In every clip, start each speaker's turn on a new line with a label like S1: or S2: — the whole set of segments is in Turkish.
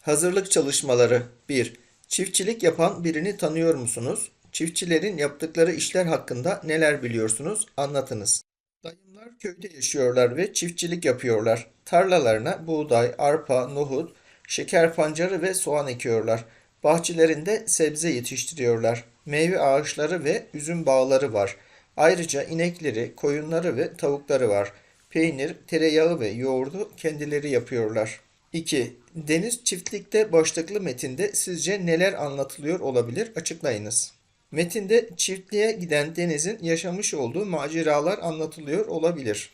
S1: Hazırlık çalışmaları 1. Çiftçilik yapan birini tanıyor musunuz? Çiftçilerin yaptıkları işler hakkında neler biliyorsunuz? Anlatınız. Dayımlar köyde yaşıyorlar ve çiftçilik yapıyorlar. Tarlalarına buğday, arpa, nohut, şeker pancarı ve soğan ekiyorlar. Bahçelerinde sebze yetiştiriyorlar. Meyve ağaçları ve üzüm bağları var. Ayrıca inekleri, koyunları ve tavukları var. Peynir, tereyağı ve yoğurdu kendileri yapıyorlar. 2. Deniz çiftlikte başlıklı metinde sizce neler anlatılıyor olabilir? Açıklayınız. Metinde çiftliğe giden Deniz'in yaşamış olduğu maceralar anlatılıyor olabilir.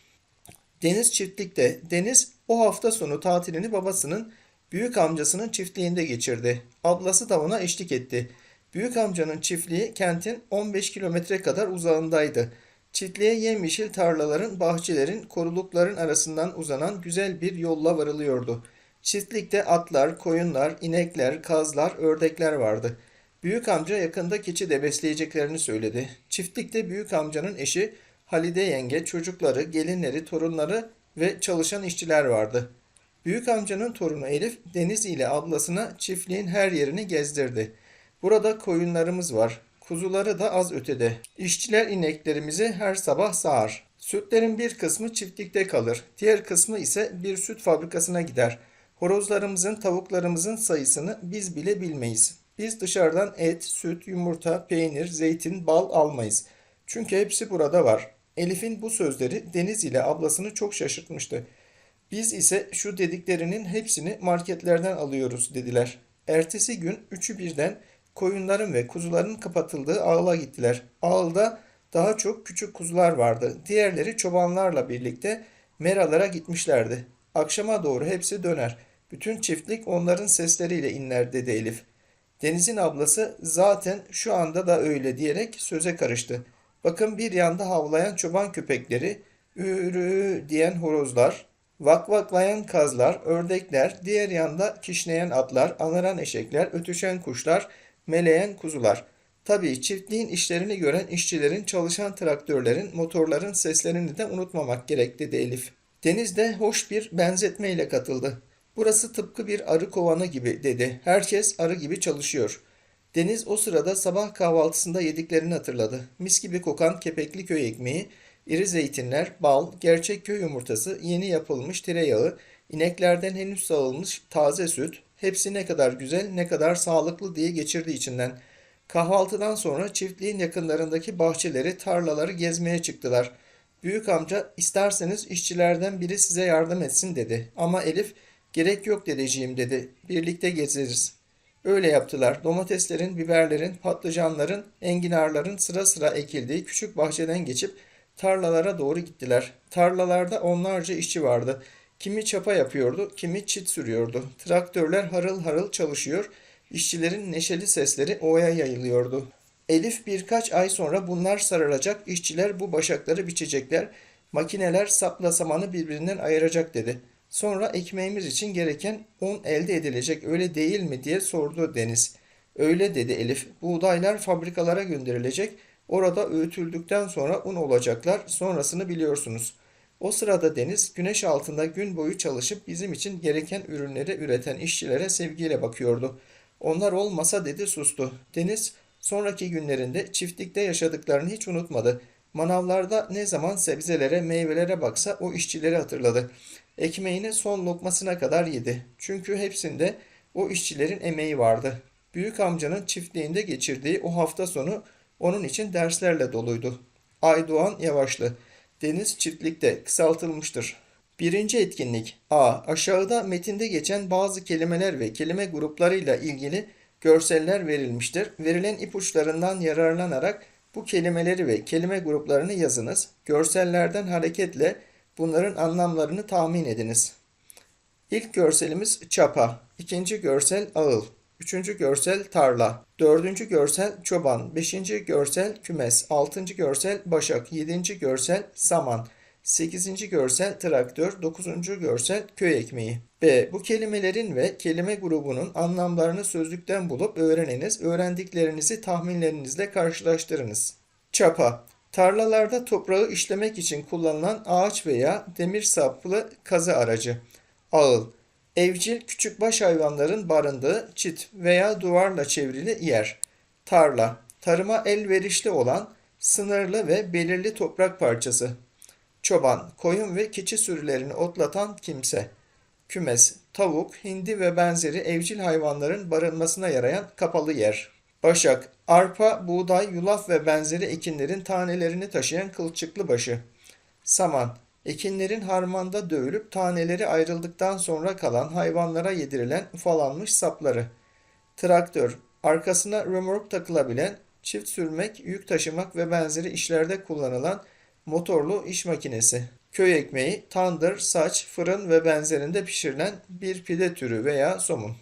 S1: Deniz çiftlikte. Deniz o hafta sonu tatilini babasının büyük amcasının çiftliğinde geçirdi. Ablası da ona eşlik etti. Büyük amcanın çiftliği kentin 15 kilometre kadar uzağındaydı. Çiftliğe yemyeşil tarlaların, bahçelerin, korulukların arasından uzanan güzel bir yolla varılıyordu. Çiftlikte atlar, koyunlar, inekler, kazlar, ördekler vardı. Büyük amca yakında keçi de besleyeceklerini söyledi. Çiftlikte büyük amcanın eşi Halide yenge, çocukları, gelinleri, torunları ve çalışan işçiler vardı. Büyük amcanın torunu Elif Deniz ile ablasına çiftliğin her yerini gezdirdi. Burada koyunlarımız var. Kuzuları da az ötede. İşçiler ineklerimizi her sabah sağar. Sütlerin bir kısmı çiftlikte kalır. Diğer kısmı ise bir süt fabrikasına gider. Horozlarımızın, tavuklarımızın sayısını biz bile bilmeyiz. Biz dışarıdan et, süt, yumurta, peynir, zeytin, bal almayız. Çünkü hepsi burada var. Elif'in bu sözleri Deniz ile ablasını çok şaşırtmıştı. Biz ise şu dediklerinin hepsini marketlerden alıyoruz dediler. Ertesi gün üçü birden koyunların ve kuzuların kapatıldığı ağıla gittiler. Ağılda daha çok küçük kuzular vardı. Diğerleri çobanlarla birlikte meralara gitmişlerdi. Akşama doğru hepsi döner. Bütün çiftlik onların sesleriyle inler dedi Elif. Deniz'in ablası zaten şu anda da öyle diyerek söze karıştı. Bakın bir yanda havlayan çoban köpekleri, ürü diyen horozlar, vakvaklayan kazlar, ördekler, diğer yanda kişneyen atlar, anaran eşekler, ötüşen kuşlar, meleyen kuzular. Tabii çiftliğin işlerini gören işçilerin, çalışan traktörlerin, motorların seslerini de unutmamak gerek dedi Elif. Deniz de hoş bir benzetmeyle katıldı. Burası tıpkı bir arı kovanı gibi dedi. Herkes arı gibi çalışıyor. Deniz o sırada sabah kahvaltısında yediklerini hatırladı. Mis gibi kokan kepekli köy ekmeği, iri zeytinler, bal, gerçek köy yumurtası, yeni yapılmış tereyağı, ineklerden henüz sağılmış taze süt, hepsi ne kadar güzel, ne kadar sağlıklı diye geçirdi içinden. Kahvaltıdan sonra çiftliğin yakınlarındaki bahçeleri, tarlaları gezmeye çıktılar. Büyük amca isterseniz işçilerden biri size yardım etsin dedi. Ama Elif gerek yok dedeciğim dedi. Birlikte gezeriz. Öyle yaptılar. Domateslerin, biberlerin, patlıcanların, enginarların sıra sıra ekildiği küçük bahçeden geçip tarlalara doğru gittiler. Tarlalarda onlarca işçi vardı. Kimi çapa yapıyordu, kimi çit sürüyordu. Traktörler harıl harıl çalışıyor. İşçilerin neşeli sesleri ovaya yayılıyordu. Elif birkaç ay sonra bunlar sarılacak, işçiler bu başakları biçecekler, makineler sapla samanı birbirinden ayıracak dedi. Sonra ekmeğimiz için gereken un elde edilecek öyle değil mi diye sordu Deniz. Öyle dedi Elif. Buğdaylar fabrikalara gönderilecek. Orada öğütüldükten sonra un olacaklar. Sonrasını biliyorsunuz. O sırada Deniz güneş altında gün boyu çalışıp bizim için gereken ürünleri üreten işçilere sevgiyle bakıyordu. Onlar olmasa dedi sustu. Deniz sonraki günlerinde çiftlikte yaşadıklarını hiç unutmadı. Manavlarda ne zaman sebzelere, meyvelere baksa o işçileri hatırladı. Ekmeğini son lokmasına kadar yedi. Çünkü hepsinde o işçilerin emeği vardı. Büyük amcanın çiftliğinde geçirdiği o hafta sonu onun için derslerle doluydu. Aydoğan Yavaşlı Deniz çiftlikte kısaltılmıştır. Birinci etkinlik A. Aşağıda metinde geçen bazı kelimeler ve kelime gruplarıyla ilgili görseller verilmiştir. Verilen ipuçlarından yararlanarak bu kelimeleri ve kelime gruplarını yazınız. Görsellerden hareketle bunların anlamlarını tahmin ediniz. İlk görselimiz çapa, ikinci görsel ağıl, üçüncü görsel tarla, dördüncü görsel çoban, beşinci görsel kümes, altıncı görsel başak, yedinci görsel saman, sekizinci görsel traktör, dokuzuncu görsel köy ekmeği. B. Bu kelimelerin ve kelime grubunun anlamlarını sözlükten bulup öğreniniz. Öğrendiklerinizi tahminlerinizle karşılaştırınız. Çapa Tarlalarda toprağı işlemek için kullanılan ağaç veya demir saplı kazı aracı. Ağıl Evcil küçükbaş hayvanların barındığı çit veya duvarla çevrili yer. Tarla, tarıma elverişli olan sınırlı ve belirli toprak parçası. Çoban, koyun ve keçi sürülerini otlatan kimse. Kümes, tavuk, hindi ve benzeri evcil hayvanların barınmasına yarayan kapalı yer. Başak, arpa, buğday, yulaf ve benzeri ekinlerin tanelerini taşıyan kılçıklı başı. Saman, ekinlerin harmanda dövülüp taneleri ayrıldıktan sonra kalan hayvanlara yedirilen ufalanmış sapları. Traktör, arkasına römork takılabilen, çift sürmek, yük taşımak ve benzeri işlerde kullanılan motorlu iş makinesi. Köy ekmeği, tandır, saç, fırın ve benzerinde pişirilen bir pide türü veya somun.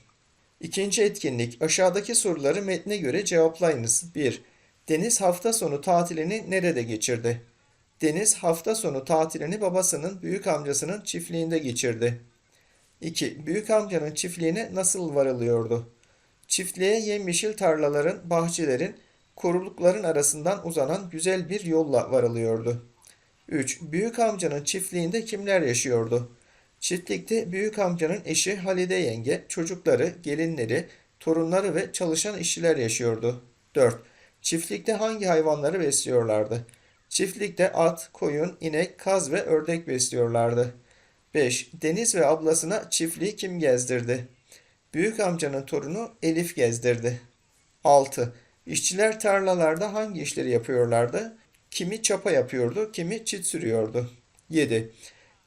S1: İkinci etkinlik. Aşağıdaki soruları metne göre cevaplayınız. 1. Deniz hafta sonu tatilini nerede geçirdi? Deniz hafta sonu tatilini babasının büyük amcasının çiftliğinde geçirdi. 2. Büyük amcanın çiftliğine nasıl varılıyordu? Çiftliğe yemyeşil tarlaların, bahçelerin, korulukların arasından uzanan güzel bir yolla varılıyordu. 3. Büyük amcanın çiftliğinde kimler yaşıyordu? Çiftlikte büyük amcanın eşi Halide yenge, çocukları, gelinleri, torunları ve çalışan işçiler yaşıyordu. 4. Çiftlikte hangi hayvanları besliyorlardı? Çiftlikte at, koyun, inek, kaz ve ördek besliyorlardı. 5. Deniz ve ablasına çiftliği kim gezdirdi? Büyük amcanın torunu Elif gezdirdi. 6. İşçiler tarlalarda hangi işleri yapıyorlardı? Kimi çapa yapıyordu, kimi çit sürüyordu. 7.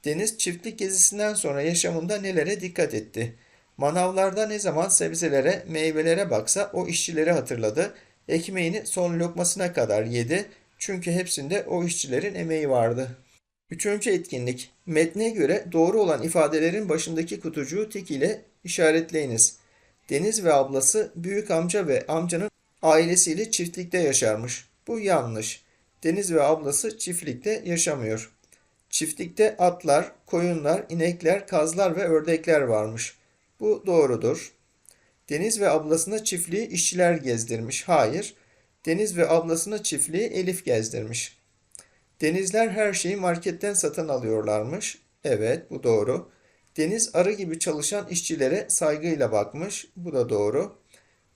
S1: Deniz çiftlik gezisinden sonra yaşamında nelere dikkat etti? Manavlarda ne zaman sebzelere, meyvelere baksa o işçileri hatırladı. Ekmeğini son lokmasına kadar yedi. Çünkü hepsinde o işçilerin emeği vardı. Üçüncü etkinlik. Metne göre doğru olan ifadelerin başındaki kutucuğu tik ile işaretleyiniz. Deniz ve ablası büyük amca ve amcanın ailesiyle çiftlikte yaşarmış. Bu yanlış. Deniz ve ablası çiftlikte yaşamıyor. Çiftlikte atlar, koyunlar, inekler, kazlar ve ördekler varmış. Bu doğrudur. Deniz ve ablasına çiftliği işçiler gezdirmiş. Hayır. Deniz ve ablasına çiftliği Elif gezdirmiş. Denizler her şeyi marketten satın alıyorlarmış. Evet, bu doğru. Deniz arı gibi çalışan işçilere saygıyla bakmış. Bu da doğru.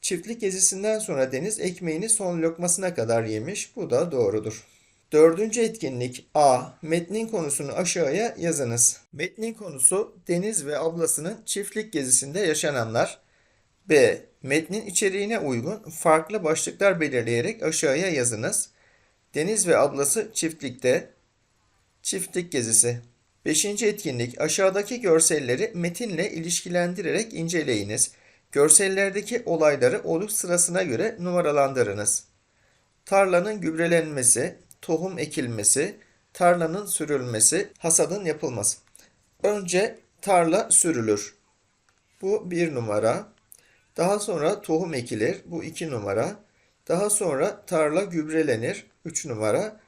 S1: Çiftlik gezisinden sonra Deniz ekmeğini son lokmasına kadar yemiş. Bu da doğrudur. Dördüncü etkinlik A. Metnin konusunu aşağıya yazınız. Metnin konusu Deniz ve ablasının çiftlik gezisinde yaşananlar. B. Metnin içeriğine uygun farklı başlıklar belirleyerek aşağıya yazınız. Deniz ve ablası çiftlikte. Çiftlik gezisi. Beşinci etkinlik aşağıdaki görselleri metinle ilişkilendirerek inceleyiniz. Görsellerdeki olayları oluş sırasına göre numaralandırınız. Tarlanın gübrelenmesi, tohum ekilmesi, tarlanın sürülmesi, hasadın yapılması. Önce tarla sürülür. Bu bir numara. Daha sonra tohum ekilir. Bu iki numara. Daha sonra tarla gübrelenir. Üç numara.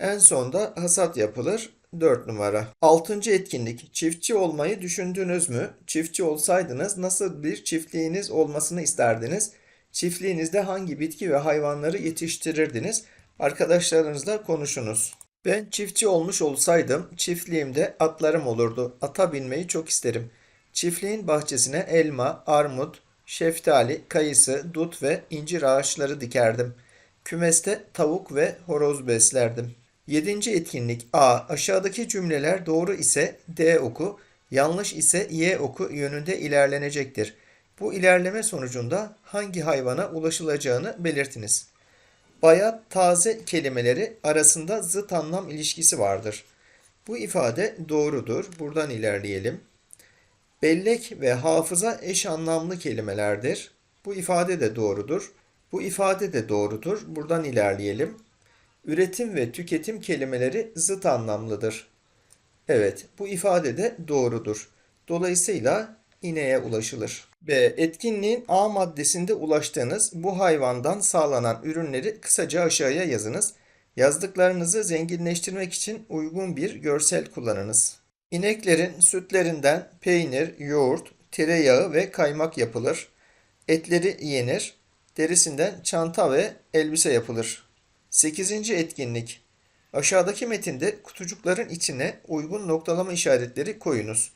S1: En sonda hasat yapılır. 4 numara. Altıncı etkinlik. Çiftçi olmayı düşündünüz mü? Çiftçi olsaydınız nasıl bir çiftliğiniz olmasını isterdiniz? Çiftliğinizde hangi bitki ve hayvanları yetiştirirdiniz? Arkadaşlarınızla konuşunuz. Ben çiftçi olmuş olsaydım çiftliğimde atlarım olurdu. Ata binmeyi çok isterim. Çiftliğin bahçesine elma, armut, şeftali, kayısı, dut ve incir ağaçları dikerdim. Kümeste tavuk ve horoz beslerdim. Yedinci etkinlik A. Aşağıdaki cümleler doğru ise D oku, yanlış ise Y oku yönünde ilerlenecektir. Bu ilerleme sonucunda hangi hayvana ulaşılacağını belirtiniz. Bayat, taze kelimeleri arasında zıt anlam ilişkisi vardır. Bu ifade doğrudur. Buradan ilerleyelim. Bellek ve hafıza eş anlamlı kelimelerdir. Bu ifade de doğrudur. Bu ifade de doğrudur. Buradan ilerleyelim. Üretim ve tüketim kelimeleri zıt anlamlıdır. Evet, bu ifade de doğrudur. Dolayısıyla ineğe ulaşılır. B. Etkinliğin A maddesinde ulaştığınız bu hayvandan sağlanan ürünleri kısaca aşağıya yazınız. Yazdıklarınızı zenginleştirmek için uygun bir görsel kullanınız. İneklerin sütlerinden peynir, yoğurt, tereyağı ve kaymak yapılır. Etleri yenir. Derisinden çanta ve elbise yapılır. 8. etkinlik. Aşağıdaki metinde kutucukların içine uygun noktalama işaretleri koyunuz.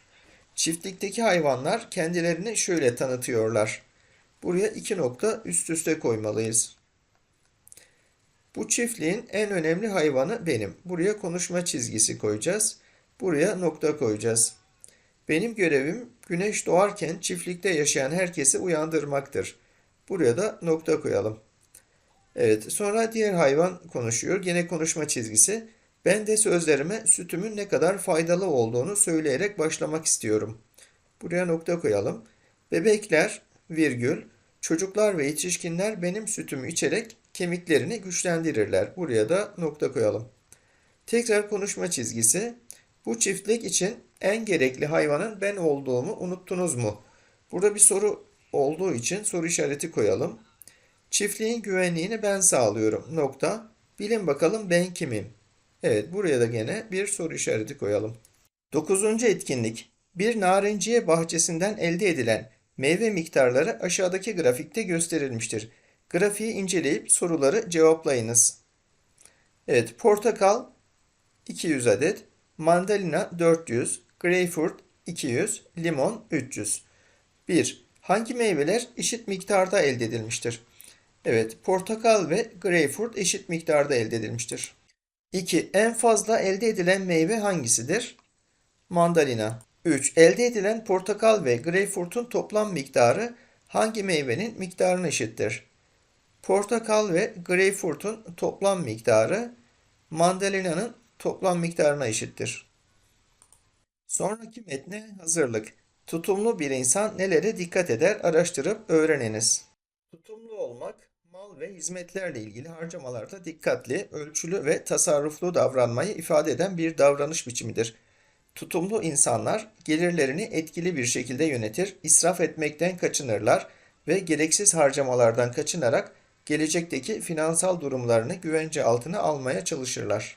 S1: Çiftlikteki hayvanlar kendilerini şöyle tanıtıyorlar. Buraya iki nokta üst üste koymalıyız. Bu çiftliğin en önemli hayvanı benim. Buraya konuşma çizgisi koyacağız. Buraya nokta koyacağız. Benim görevim güneş doğarken çiftlikte yaşayan herkesi uyandırmaktır. Buraya da nokta koyalım. Evet, sonra diğer hayvan konuşuyor. Gene konuşma çizgisi. Ben de sözlerime sütümün ne kadar faydalı olduğunu söyleyerek başlamak istiyorum. Buraya nokta koyalım. Bebekler, virgül, çocuklar ve yetişkinler benim sütümü içerek kemiklerini güçlendirirler. Buraya da nokta koyalım. Tekrar konuşma çizgisi. Bu çiftlik için en gerekli hayvanın ben olduğumu unuttunuz mu? Burada bir soru olduğu için soru işareti koyalım. Çiftliğin güvenliğini ben sağlıyorum. Nokta. Bilin bakalım ben kimim? Evet, buraya da gene bir soru işareti koyalım. Dokuzuncu etkinlik. Bir narenciye bahçesinden elde edilen meyve miktarları aşağıdaki grafikte gösterilmiştir. Grafiği inceleyip soruları cevaplayınız. Evet, portakal 200 adet, mandalina 400, greyfurt 200, limon 300. 1. Hangi meyveler eşit miktarda elde edilmiştir? Evet, portakal ve greyfurt eşit miktarda elde edilmiştir. 2. En fazla elde edilen meyve hangisidir? Mandalina. 3. Elde edilen portakal ve greyfurtun toplam miktarı hangi meyvenin miktarına eşittir? Portakal ve greyfurtun toplam miktarı mandalina'nın toplam miktarına eşittir. Sonraki metne hazırlık. Tutumlu bir insan nelere dikkat eder araştırıp öğreniniz. Tutumlu olmak, mal ve hizmetlerle ilgili harcamalarda dikkatli, ölçülü ve tasarruflu davranmayı ifade eden bir davranış biçimidir. Tutumlu insanlar gelirlerini etkili bir şekilde yönetir, israf etmekten kaçınırlar ve gereksiz harcamalardan kaçınarak gelecekteki finansal durumlarını güvence altına almaya çalışırlar.